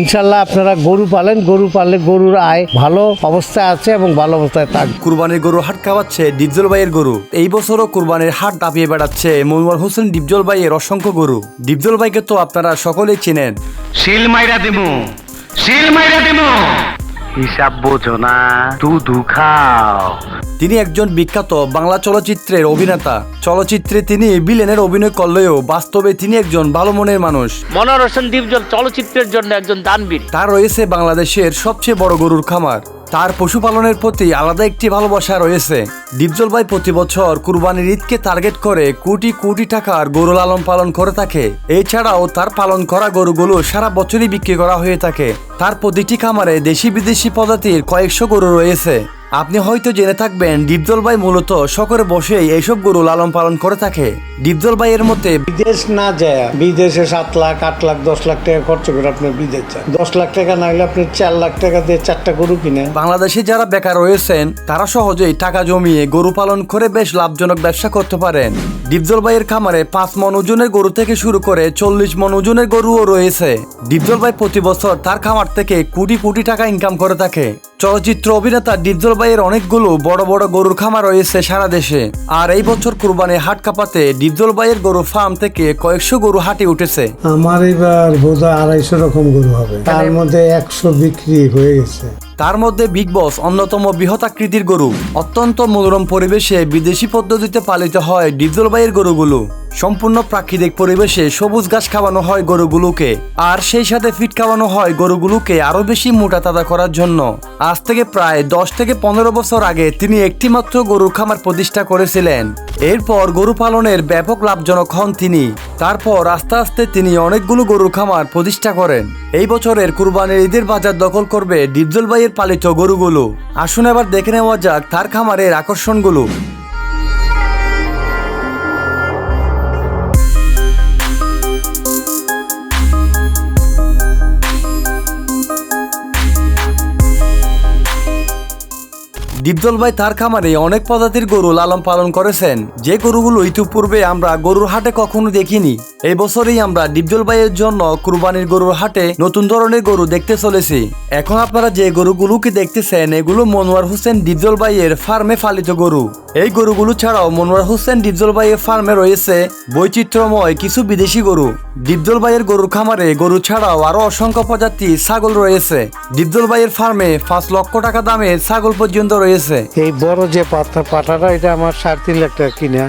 ইনশাল্লাহ আপনারা গরু পালেন গরু পাললে গরুর আয় ভালো অবস্থায় আছে এবং ভালো অবস্থায় থাকবে কুরবানির গরু হাট খাওয়াচ্ছে ডিপজল ভাইয়ের গরু। এই বছরও কুরবানির হাট দাপিয়ে বেড়াচ্ছে মনিমর হোসেন ডিপজল ভাইয়ের অসংখ্য গরু। ডিপজল ভাইকে তো আপনারা সকলেই চেনেন। শিল মাইরা দিমু। শিল মাইরা দিমু। হিসাব বোঝো না দুধু খাও। তিনি একজন বিখ্যাত বাংলা চলচ্চিত্রের অভিনেতা। চলচ্চিত্রে তিনি বিলেনের অভিনয় করলেও বাস্তবে তিনি একজন ভালো মনের মানুষ। মনোর হোসেন দীপজল চলচ্চিত্রের জন্য একজন দানবীর। তার রয়েছে বাংলাদেশের সবচেয়ে বড় গরুর খামার। তার পশুপালনের প্রতি আলাদা একটি ভালোবাসা রয়েছে। ডিপজল ভাই প্রতি বছর কুরবানির ঈদকে টার্গেট করে কোটি কোটি টাকার গরু লালন পালন করে থাকে। এছাড়াও তার পালন করা গরুগুলো সারা বছরই বিক্রি করা হয়ে থাকে। তার প্রতিটি খামারে দেশি বিদেশি প্রজাতির কয়েকশো গরু রয়েছে। আপনি হয়তো জেনে থাকবেন ডিপজল ভাই মূলত শখরে বসেই এইসব গরু লালন পালন করে থাকে। ডিপজল ভাইয়ের মতে বিদেশ না যায় বিদেশে সাত লাখ আট লাখ দশ লাখ টাকা খরচ করে আপনি বিদেশ যান। দশ লাখ টাকা না হলে আপনি চার লাখ টাকা দিয়ে চারটা গরু কিনে বাংলাদেশে যারা বেকার রয়েছেন তারা সহজেই টাকা জমিয়ে গরু পালন করে বেশ লাভজনক ব্যবসা করতে পারেন। ডিপজল ভাইয়ের খামারে পাঁচ মন ওজনের গরু থেকে শুরু করে চল্লিশ মন ওজনের গরুও রয়েছে। ডিপজল ভাই প্রতি বছর তার খামার থেকে কোটি কোটি টাকা ইনকাম করে থাকে। চলচ্চিত্র অভিনেতা ডিপজল ভাইয়ের অনেকগুলো বড় বড় গরুর খামার রয়েছে সারা দেশে। আর এই বছর কুরবানি হাট কাপাতে ডিপজল ভাইয়ের গরু ফার্ম থেকে কয়েকশো গরু হাটে উঠেছে। আমার এবার বোধহয় আড়াইশো রকম গরু হবে। তার মধ্যে একশো বিক্রি হয়ে গেছে। তার মধ্যে বিগ বস অন্যতম বৃহৎ আকৃতির গরু। অত্যন্ত মনোরম পরিবেশে বিদেশি পদ্ধতিতে পালিত হয় ডিপজল ভাইয়ের গরুগুলো। সম্পূর্ণ প্রাকৃতিক পরিবেশে সবুজ ঘাস খাওয়ানো হয় গরুগুলোকে, আর সেই সাথে ফিট খাওয়ানো হয় গরুগুলোকে আরও বেশি মোটা তাজা করার জন্য। আজ থেকে প্রায় দশ থেকে পনেরো বছর আগে তিনি একটি মাত্র গরুর খামার প্রতিষ্ঠা করেছিলেন। এরপর গরু পালনের ব্যাপক লাভজনক হন তিনি। তারপর আস্তে আস্তে তিনি অনেকগুলো গরুর খামার প্রতিষ্ঠা করেন। এই বছরের কুরবানির ঈদের বাজার দখল করবে ডিপজল ভাইয়ের পালিত গরুগুলো। আসুন এবার দেখে নেওয়া যাক তার খামারের আকর্ষণগুলো। ডিপজল ভাই তার খামারে অনেক প্রজাতির গরু লালন পালন করেছেন। যে গরুগুলো ইতিপূর্বে আমরা গরুর হাটে কখনো দেখিনি। এই বছরেই আমরা ডিপজল ভাইয়ের জন্য কুরবানির গরুর হাটে নতুন ধরনের গরু দেখতে চলেছি। এখন আপনারা যে গরুগুলোকে দেখতেছেন, এগুলো মনোয়ার হোসেন ডিপজল ভাইয়ের ফার্মে পালিত গরু। এই গরুগুলো ছাড়াও মনোয়ার হোসেন ডিপজল ভাইয়ের ফার্মে রয়েছে বৈচিত্র্যময় কিছু বিদেশি গরু। ডিপজল ভাইয়ের গরুর খামারে গরু ছাড়াও আরও অসংখ্য প্রজাতি ছাগল রয়েছে। ডিপজল ভাইয়ের ফার্মে পাঁচ লক্ষ টাকা দামে ছাগল পর্যন্ত রয়েছে। এই বড় যে পাটাটা, এটা আমার সাড়ে তিন লাখ টাকা কিনা।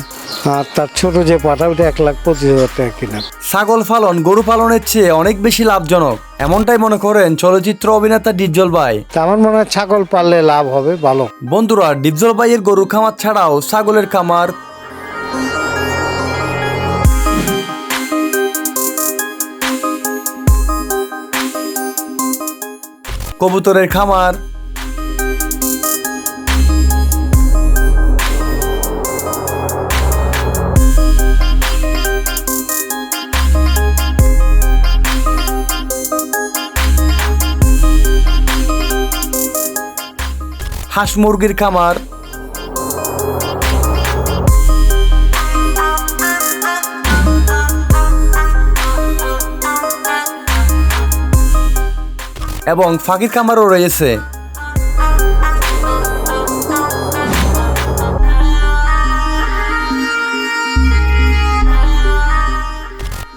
আর তার ছোট যে পাটা ওটা এক লাখ পঁচিশ হাজার টাকা কিনা। ছাগল পালন গরু পালনের চেয়ে অনেক বেশি লাভজনক। এমনটাই মনে করেন চলচ্চিত্র অভিনেতা ডিপজল ভাই। তা আমার মনে হয় ছাগল পাললে লাভ হবে ভালো। বন্ধুরা ডিপজল ভাইয়ের গরু খামার ছাড়াও ছাগলের খামার। কবুতরের খামার। হাঁস মুরগির খামার। এবং ফাঁকির খামারও রয়েছে।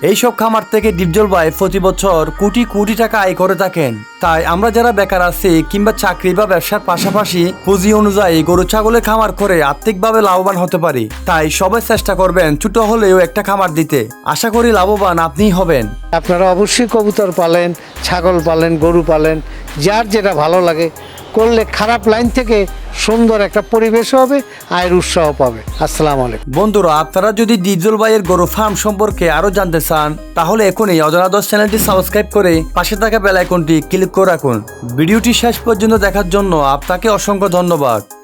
এইসব খামার থেকে ডিপজল ভাই প্রতি বছর কোটি কোটি টাকা আয় করে থাকেন। তাই আমরা যারা বেকার আছি কিংবা চাকরি বা ব্যবসার পাশাপাশি, পুঁজি অনুযায়ী গরু, ছাগলের খামার করে আর্থিকভাবে লাভবান হতে পারি। তাই সবাই চেষ্টা করবেন ছোট হলেও একটা খামার দিতে। আশা করি লাভবান আপনিই হবেন। আপনারা অবশ্যই কবুতর পালেন, ছাগল পালেন, গরু পালেন, যার যেটা ভালো লাগে করলে খারাপ লাইন থেকে সুন্দর একটা পরিবেশ হবে, আয়ের উৎসাহ পাবে। আসসালাম আলাইকুম। বন্ধুরা, আপনারা যদি ডিজল ভাইয়ের গরু ফার্ম সম্পর্কে আরও জানতে চান, তাহলে এখনই অজানা দশ চ্যানেলটি সাবস্ক্রাইব করে পাশে থাকা বেল আইকনটি ক্লিক করে রাখুন। ভিডিওটি শেষ পর্যন্ত দেখার জন্য আপনাকে অসংখ্য ধন্যবাদ।